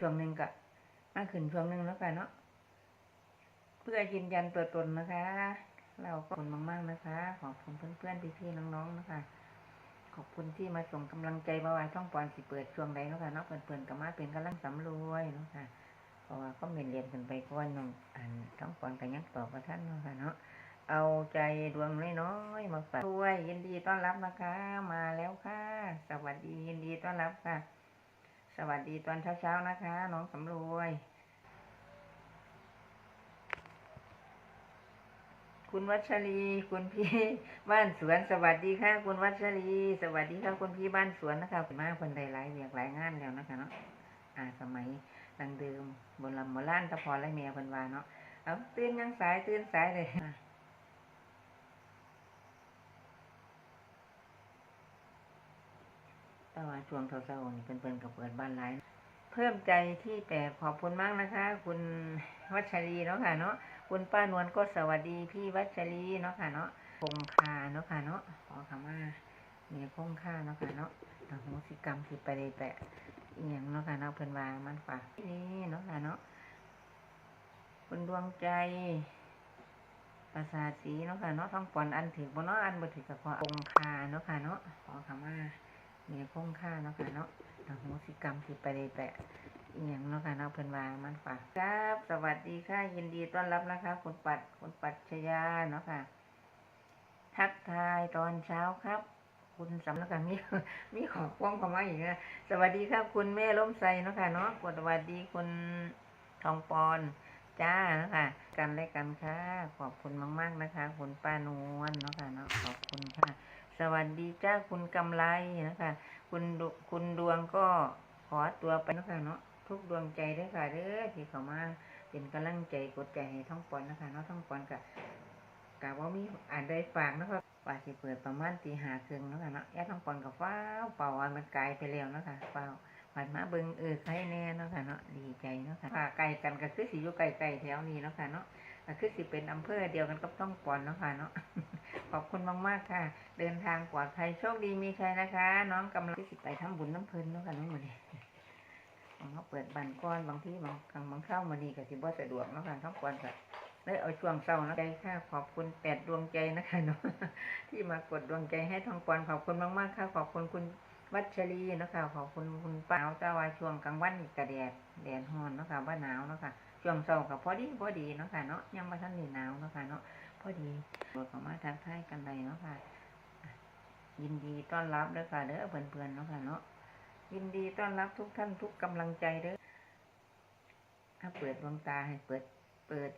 ช่วงหนึ่งก็มาขึ้นช่วงหนึ่งแล้วกันเนาะเพื่อยืนยันตัวตนนะคะ เราก็ขอบคุณมากๆนะคะ ขอบคุณเพื่อนๆพี่ๆน้องๆนะคะ ขอบคุณที่มาส่งกำลังใจมาว่าช่องปอนสิเปิดช่วงใดเนาะค่ะเนาะเปิดๆกับมาเป็นกำลังสำรวยเนาะค่ะเพราะว่าก็เมนเรียนกันไปก่อนน้องอ่านช่องปอนกันยังตอบประท่านเนาะค่ะเนาะเอาใจดวงน้อยๆมาฝากด้วยยินดีต้อนรับนะคะ มาแล้วค่ะ สวัสดียินดีต้อนรับค่ะ สวัสดีตอนเช้าๆนะคะ น้องสำรวย คุณวัชรี คุณพี่บ้านสวน สวัสดีค่ะ คุณวัชรี สวัสดีค่ะคุณพี่บ้านสวนนะคะมากคนใดหลายเวียกหลายงานแล้วนะคะเนาะอ่าสมัยดังเดิมบนลำโบราณตะพอและเมียเพิ่นวาเนาะเอาตื่นยังสายตื่นสายเลย อะแต่ว่าช่วงเช้าๆนี่เพิ่นๆกับเปิดบ้านหลายเพิ่มใจที่แปดขอบคุณมากนะคะ คุณวัชรีเนาะค่ะเนาะคุณป้านวลก็สวัสดีพี่วัชรีเนาะค่ะเนาะคงคาเนาะค่ะเนาะขอคำว่าเมียคงคาเนาะค่ะเนาะทางโมสิกรรมที่ไปเลยแปะอหย่างเนาะค่ะเนาะเพิ่นวามันฝากนี่เนาะค่ะเนาะคุณดวงใจประสาทสีเนาะค่ะเนาะท้องปอนอันถือบ่เนาะอันบ่ถือกับขอคงคาเนาะค่ะเนาะขอคำว่า เมียคงค่าเนาะค่ะเนาะทางโมสิกรรมที่ไปเลยแปะอหย่างเนาะค่ะเนาะเพิ่นว่ามันฝากครับ สวัสดีค่ะ ยินดีต้อนรับนะคะ คุณปัดคุณปัดชยาเนาะค่ะ ทักทายตอนเช้าครับ คุณสำนักงานมีมีขอความเข้ามาอีกนะสวัสดีครับคุณแม่ล้มใสเนาะค่ะเนาะสวัสดีคุณทองปอนจ้าเนาะค่ะ กันและกันค่ะ ขอบคุณมาก ๆนะคะ คุณป้านวลเนาะค่ะเนาะขอบคุณค่ะ สวัสดีจ้าคุณกำไรนะคะ คุณคุณดวงก็ขอตัวไปนะคะเนาะทุกดวงใจด้อค่ะเด้อที่เขามาเป็นกำลังใจกดใจให้ท่องปอนนะคะเนาะท่องปอนกับกะว่ามีอ่านได้ฝากนะคะว่าสิเปิดประมาณตีหาครึ่งนะคะเนาะแย่ท่องปอนกับฟ้าเป่าวันมันไกลไปแล้วนะคะเป่าผ่านมาเบิงเออใครแน่นะคะเนาะดีใจนะคะว่าไกลกันก็คือสิอยู่ไกลๆแถวนี้นะคะเนาะก็คือสิเป็นอำเภอเดียวกันกับท่องปอนนะคะเนาะ ขอบคุณมากๆค่ะ เดินทางปลอดภัยโชคดีมีชัยนะคะ น้องกำลังที่สิไปทำบุญน้ำเพลินนาะค่ะน้องมือนี้เขาเปิดบันก้อนบางที่บางครั้งบางเข้ามือนี้ก็สิบ่สะดวกเนาะค่ะท้องปอนก็เลยเอาช่วงเศร้านะใจค่ะขอบคุณแปดดวงใจนะคะเนาะที่มากดดวงใจให้ท้องปอนขอบคุณมากๆค่ะ ขอบคุณคุณวัชรีนะคะขอบคุณคุณป้าเจ้าว่าช่วงกลางวันกระแดดแดดฮ้อนนะคะว่าหนาวนะคะช่วงเศร้าก็พอดีพอดีนะคะเนาะยังม่ทันนี่หนาวนะคะเนาะ พอดีเปิดเข้ามาทักทายกันเลยเนาะค่ะ ยินดีต้อนรับเด้อค่ะเด้อเพื่อนๆเนาะค่ะเนาะยินดีต้อนรับทุกท่านทุกกำลังใจเด้อถ้าเปิดดวงตาให้เปิดเปิด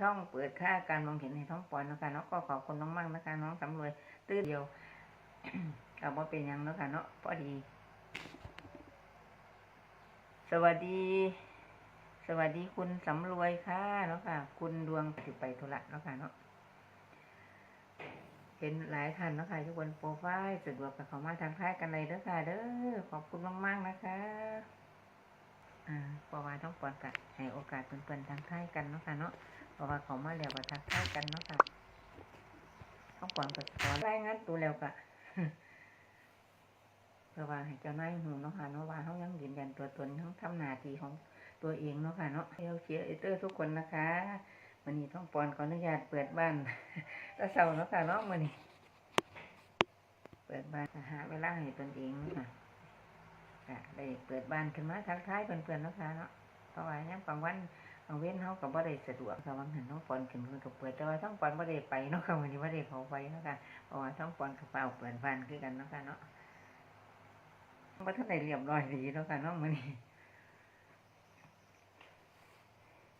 ช่องเปิดค่าการมองเห็นให้ท้องปอยเนาะค่ะเนาะก็ขอบคุณน้องมั่งนะคะ น้องสำรวยตื้อเดียวก็บ่เป็นยังเนาะค่ะเนาะพอดี สวัสดี สวัสดีคุณสำรวยค่ะเนาะค่ะ คุณดวงสิไปธุระเนาะค่ะเนาะ เห็นหลายท่านเนาะค่ะทุกคนโปรไฟล์สะดวกกับเขามาทางท้ายกันเลยเด้อค่ะ เด้อขอบคุณมาก ๆ นะคะอ่าเพราะว่าต้องปอนกันให้โอกาสเพื่อนๆทางท้ายกันเนาะค่ะเนาะเพราะว่าเขามาแล้วก็ทางท้ายกันเนาะค่ะต้องปอนกับขอรายงานตัวแล้วก็เพื่อว่าให้เจ้านายหูเนาะค่ะเนาะว่าเขายังยืนยันตัวตนทั้งทำหน้าที่ของตัวเองเนาะค่ะเนาะเอลเชียเอเตอร์ทุกคนนะคะ วันนี้ต้องปอนขออนุญาตเปิดบ้านตะเสาเนาะค่ะเนาะวันนี้เปิดบ้านหาเวลาให้ตนเองค่ะได้เปิดบ้านขึ้นมาทักทายเพื่อนๆเนาะค่ะเนาะเพราะว่าเนี่ยังบางวันบางเว้นเขาก็บ่ได้สะดวกค่ะบางเห็นน้องปอนขึ้นเพิ่นก็เปิดแต่ว่าท้องปอนบ่ได้ไปเนาะค่ะวันนี้บ่ได้เขาไปเนาะค่ะเพราะว่าท้องปอนกับเป่าเปิดบ้านคือกันเนาะค่ะเนาะบ่ทันได้เรียบร้อยดีเนาะค่ะเนาะมื้อนี้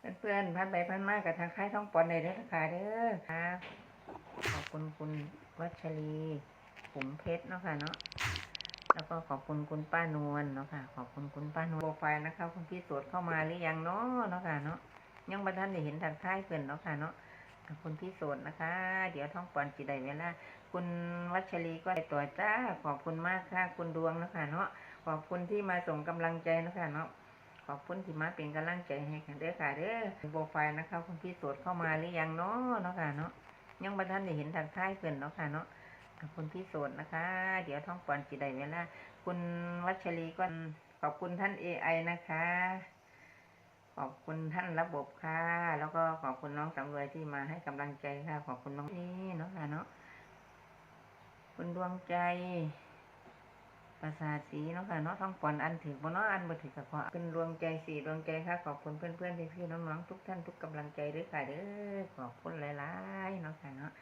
เพื่อนพันไปพันมากกับทางค่ายท่องปอนในเด้อค่ะเด้อค่ะขอบคุณคุณวัชรีขุมเพชรเนาะค่ะเนาะแล้วก็ขอบคุณคุณป้านวลเนาะค่ะ ขอบคุณคุณป้านวลโปรไฟล์นะคะคุณพี่สวดเข้ามาหรือยังเนาะเนาะค่ะเนาะยังบัท่านได้เห็นทางค่ายเพื่อนเนาะค่ะเนาะขอบคุณพี่สดนะคะ เดี๋ยวท่องปอนจีได้เวลาคุณวัชรีก็ได้ตัวจ้าขอบคุณมากค่ะ คุณดวงเนาะค่ะเนาะขอบคุณที่มาส่งกำลังใจเนาะค่ะเนาะ ขอบคุณที่มาเป็นกำลังใจให้กันเด้อค่ะเด้อโปรไฟล์นะคะคุณพี่สดเข้ามาหรือยังเนาะเนาะค่ะเนาะยังบัท่านได้เห็นทางท้ายเพื่อนเนาะค่ะเนาะขอบคุณพี่สดนะคะ เดี๋ยวท่องปอนจีได้เวลาคุณวัชรีก็ขอบคุณท่าน AI นะคะ ขอบคุณท่านระบบค่ะ แล้วก็ขอบคุณน้องสำรวยที่มาให้กำลังใจค่ะ ขอบคุณน้องนี่เนาะค่ะเนาะคุณดวงใจ ประสาทสีเนาะค่ะเนาะท้องปอนอันถือบ่เนาะอันบ่ถือกับพอเป็นดวงใจสีดวงใจค่ะขอบคุณเพื่อนๆพี่ๆน้องๆทุกท่านทุกกำลังใจด้วยค่ะเด้อขอบคุณหลายๆเนาะค่ะเนาะ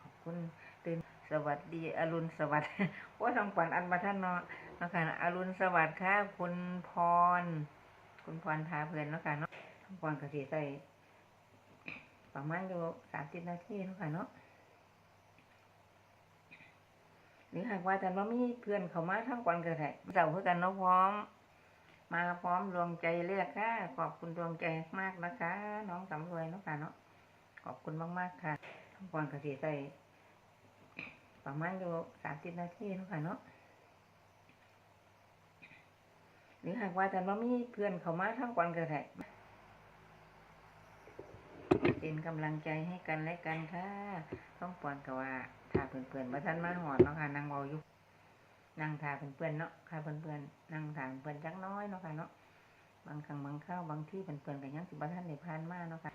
ขอบคุณตื่นสวัสดีอรุณสวัสดิ์โอ้ท้องปอนอันมาท่านเนาะเนาะค่ะอรุณสวัสดิ์ค่ะคุณพร คุณพรพาเพลินเนาะค่ะเนาะท้องปอนก็สิใส่ประมาณอยู่สามสิบนาทีเนาะค่ะเนาะ หรือหากว่าแต่ว่ามีเพื่อนเขามาทั้งวันก็ได้เสาเพื่อกันเนาะพร้อม มาพร้อมดวงใจเรียกค่ะ ขอบคุณดวงใจมากนะคะ น้องสำรวยเนาะค่ะเนาะขอบคุณมากๆค่ะทั้งวันก็สีใส่ประมาณอยู่สามสิบนาทีเนาะค่ะเนาะหรือหากว่าแต่ว่ามีเพื่อนเขามาทั้งวันก็ได้ เป็นกำลังใจให้กันและกันค่ะต้องปอนกับว่าถ้าเพื่อนๆมาท่านมาหอดเนาะค่ะนั่งเบาอยู่นั่งทาเพื่อนๆเนาะค่ะเพื่อนๆนั่งทาเพื่อนจักน้อยเนาะค่ะเนาะบางครั้งบางคราวบางที่เพื่อนๆก็ยังสิบ่ท่านได้ผ่านมาเนาะค่ะ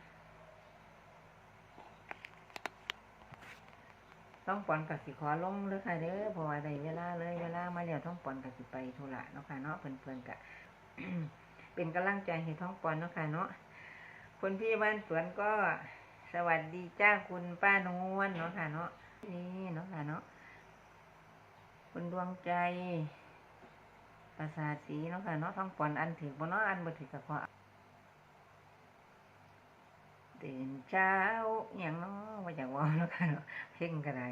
ต้องปอนกับสิขอลงเลยค่ะเด้อเพราะว่าได้เวลาเลยเวลามาแล้วต้องปอนกับสิไปธุระเนาะค่ะเนาะเพื่อนๆก็เป็นกำลังใจให้ท้องปอนเนาะค่ะเนาะ คนพี่บ้านสวนก็สวัสดีจ้าคุณป้านวลเนาะค่ะเนาะนี่เนาะค่ะเนาะคุณดวงใจประสาทสีเนาะค่ะเนาะท้องปอนอันถือบ่เนาะอันบ่ถือกับพอตื่นเช้าอย่างเนาะว่าจากว่าเนาะค่ะเนาะเพ่งก็ได้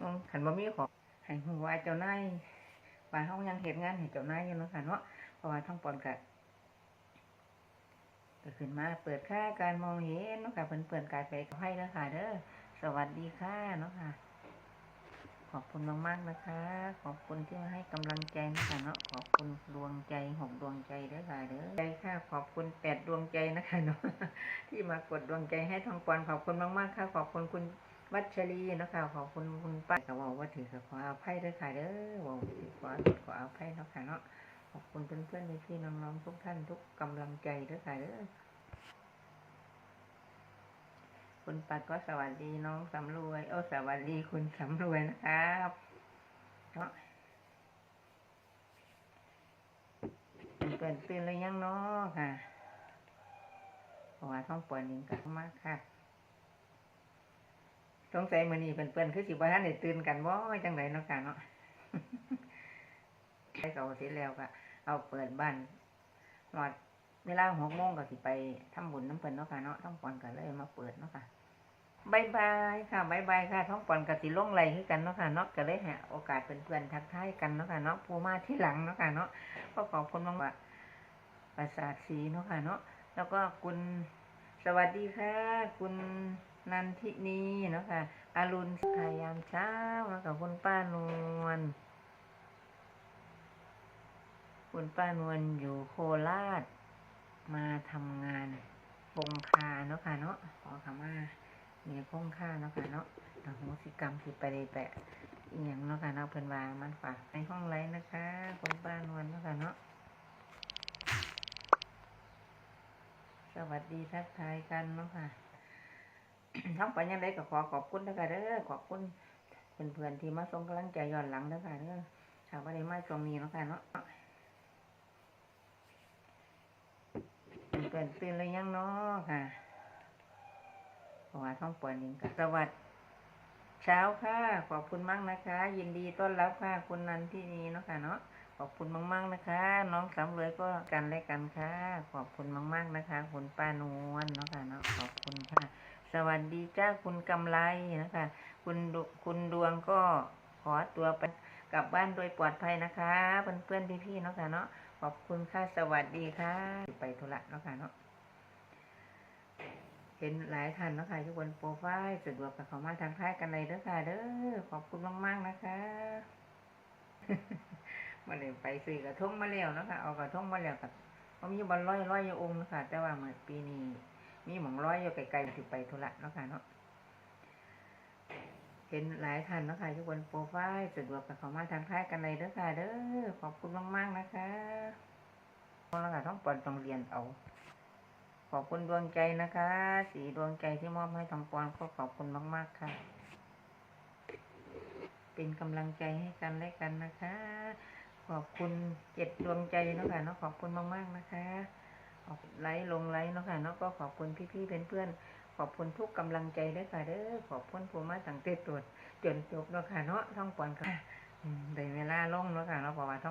อืมขันบ่มีของให้ฮู้ว่าเจ้านายว่าเฮายังเฮ็ดงานให้เจ้านายอยู่เนาะค่ะเนาะเพราะว่าท้องปอนก็ ก็ขึ้นมาเปิดค่าการมองเห็นเนาะค่ะเพื่อนๆกายไปก็ให้แล้วค่ะเด้อสวัสดีค่ะเนาะค่ะ ขอบคุณมากๆนะคะ ขอบคุณที่มาให้กำลังใจนะคะเนาะขอบคุณดวงใจหกดวงใจเด้อค่ะเด้อใจค่ะขอบคุณแปดดวงใจนะคะเนาะที่มากดดวงใจให้ทองปอนขอบคุณมากๆค่ะ ขอบคุณคุณวัชรีเนาะค่ะขอบคุณคุณป้าก็บอกว่าถือกับขออภัยเด้อค่ะเด้อบอกถือขอขออภัยเนาะค่ะเนาะ ขอบคุณเพื่อนๆในพี่น้องๆทุกท่านทุกกำลังใจด้วยค่ะเด้อคุณปัดก็สวัสดีน้องสำรวย โอ้สวัสดีคุณสำรวยนะครับเนาะเปิดตื่นเลยยังเนาะค่ะเพราะว่าท้องปวดนิ่งกันมากค่ะสงสัยมือนี้เพื่อนคือสิบ่ทันได้ตื่นกันบ่จังไดเนาะค่ะเนาะไปเก่าเสร็จแล้วก็ เอาเปิดบ้านหอดเวลาหกโมงก็สิไปทำบุญน้ำเพิ่นเนาะค่ะเนาะท้องปอนก็เลยมาเปิดเนาะค่ะบายบายค่ะบายบายค่ะ ท้องปอนก็สิล่งไหลคือกันเนาะค่ะเนาะก็เลยห้โอกาสเพื่อนๆทักทายกันเนาะค่ะเนาะผู้มาที่หลังเนาะค่ะเนาะก็ขอบคุณมากว่าประสาทสีเนาะค่ะเนาะแล้วก็คุณสวัสดีค่ะ คุณนันทินีเนาะค่ะอรุณขายามเช้าแล้วกับคุณป้านวล คุณป้านวลอยู่โคราช มาทำงานพงคาเนาะค่ะเนาะขอคำว่าเมียพงคาเนาะค่ะเนาะทางโหสิกรรมที่ไปเลยแปะอีหยังเนาะค่ะเนาะเพิ่นว่ามันฝากในห้องไลน์นะคะคุณป้านวลเนาะค่ะเนาะสวัสดีทักทายกันเนาะค่ะทั้งไปยังไงก็ขอขอบคุณนะคะเด้อขอบคุณเพื่อนๆที่มาส่งกำลังใจย้อนหลังเด้อค่ะเด้อถ้าว่าได้มาตรงนี้เนาะค่ะเนาะ เปิดตื่นเลยยังเนาะค่ะเพราะว่าท้องปวดนิ่งค่ะสวัสดีเช้าค่ะ ขอบคุณมากนะคะ ยินดีต้อนรับค่ะคุณนันที่นี้เนาะค่ะเนาะขอบคุณมากๆนะคะ น้องสำเลยก็กันและกันค่ะ ขอบคุณมากๆนะคะ คุณป้านวลเนาะค่ะเนาะขอบคุณค่ะ สวัสดีจ้าคุณกำไรนะคะ คุณคุณดวงก็ขอตัวไปกลับบ้านโดยปลอดภัยนะคะ เพื่อนๆพี่ๆเนาะค่ะเนาะ ขอบคุณค่ะ สวัสดีค่ะ ไปธุระเนาะค่ะเนาะเห็นหลายท่านเนาะค่ะอยู่บนโปรไฟล์สะดวกกับเขามาทางท้ายกันเลยเด้อค่ะ เด้อขอบคุณมาก ๆ นะคะมาเลยไปซื้อกระทงมาแล้วนะคะเอากระทงมาแล้วกับเขามีบอลร้อยร้อยอยู่องค์นะคะแต่ว่าเมื่อปีนี้มีหมองร้อยอยู่ไกลๆสิไปธุระเนาะค่ะเนาะ เห็นหลายท่านนะคะอยู่บนโปรไฟล์สะดวกกับเขามาทางท้ายกันเลยเด้อค่ะเด้อขอบคุณมาก ๆ นะคะพราะเราต้องปอนต้องเรียนเอา ขอบคุณดวงใจนะคะ สีดวงใจที่มอบให้ทองปอนก็ขอบคุณมาก ๆ ค่ะ เป็นกำลังใจให้กันและกันนะคะ ขอบคุณเจ็ดดวงใจนะคะเนาะขอบคุณมาก ๆ นะคะขอบไลค์ลงไลค์เนาะค่ะเนาะก็ขอบคุณพี่ๆเพื่อนๆ ขอบคุณทุกกำลังใจด้วยค่ะเด้อขอบคุณผู้มาตั้งแต่ตรวจจนจบเนาะค่ะเนาะท่องปอนค่ะได้เวลาลงเนาะค่ะเราะเพราว่าท่อง